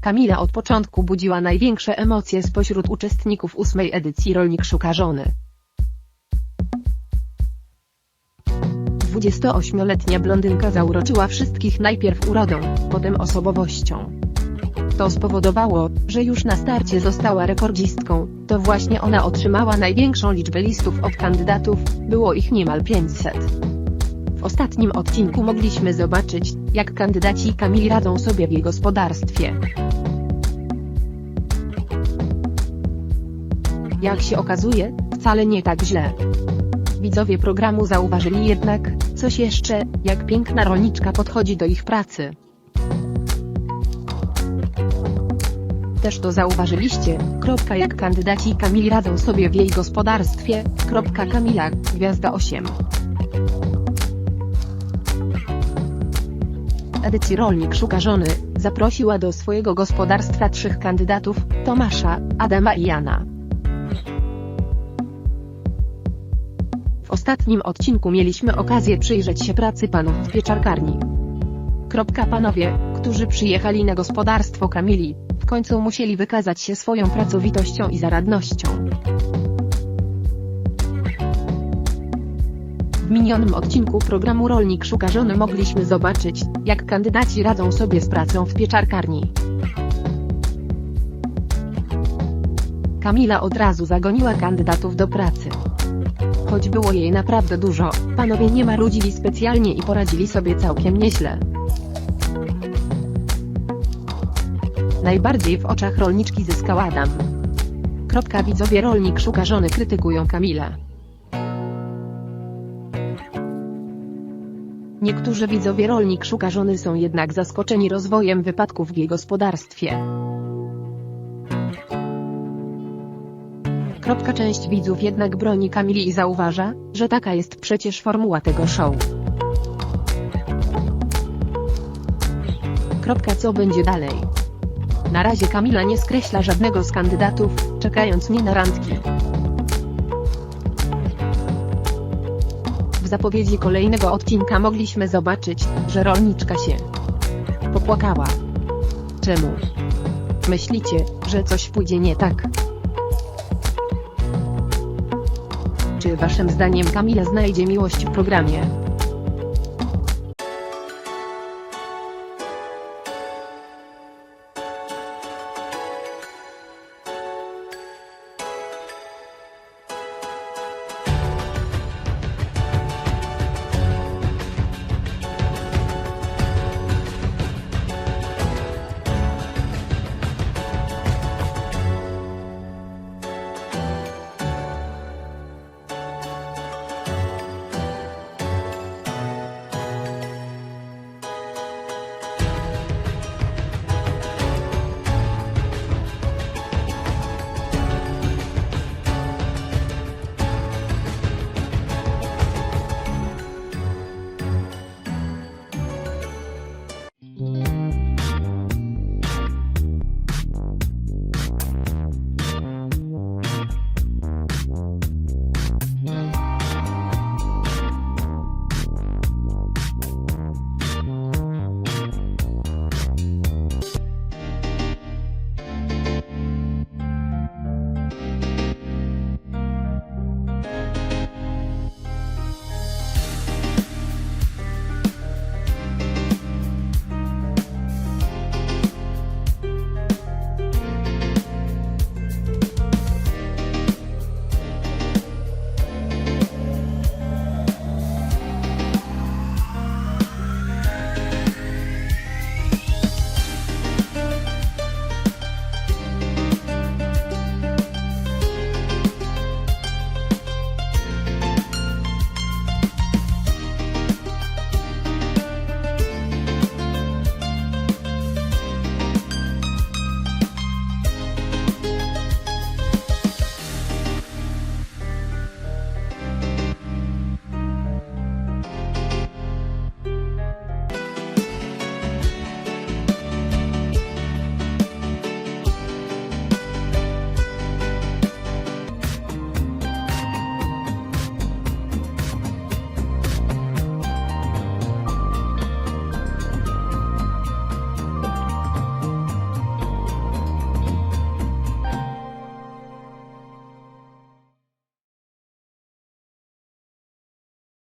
Kamila od początku budziła największe emocje spośród uczestników ósmej edycji Rolnik Szuka Żony. 28-letnia blondynka zauroczyła wszystkich najpierw urodą, potem osobowością. To spowodowało, że już na starcie została rekordzistką, to właśnie ona otrzymała największą liczbę listów od kandydatów, było ich niemal 500. W ostatnim odcinku mogliśmy zobaczyć, jak kandydaci Kamili radzą sobie w jej gospodarstwie. Jak się okazuje, wcale nie tak źle. Widzowie programu zauważyli jednak, coś jeszcze, jak piękna rolniczka podchodzi do ich pracy. Też to zauważyliście, kropka jak kandydaci Kamili radzą sobie w jej gospodarstwie, kropka Kamila, gwiazda 8. Edycji Rolnik Szuka Żony, zaprosiła do swojego gospodarstwa trzech kandydatów, Tomasza, Adama i Jana. Ostatnim odcinku mieliśmy okazję przyjrzeć się pracy panów w pieczarkarni. Kropka panowie, którzy przyjechali na gospodarstwo Kamili, w końcu musieli wykazać się swoją pracowitością i zaradnością. W minionym odcinku programu Rolnik Szuka Żony mogliśmy zobaczyć, jak kandydaci radzą sobie z pracą w pieczarkarni. Kamila od razu zagoniła kandydatów do pracy. Choć było jej naprawdę dużo, panowie nie marudzili specjalnie i poradzili sobie całkiem nieźle. Najbardziej w oczach rolniczki zyskał Adam. Kropka widzowie rolnik szuka żony krytykują Kamilę. Niektórzy widzowie rolnik szuka żony są jednak zaskoczeni rozwojem wypadków w jej gospodarstwie. Część widzów jednak broni Kamili i zauważa, że taka jest przecież formuła tego show. Co będzie dalej? Na razie Kamila nie skreśla żadnego z kandydatów, czekając nie na randki. W zapowiedzi kolejnego odcinka mogliśmy zobaczyć, że rolniczka się popłakała. Czemu? Myślicie, że coś pójdzie nie tak? Czy waszym zdaniem Kamila znajdzie miłość w programie?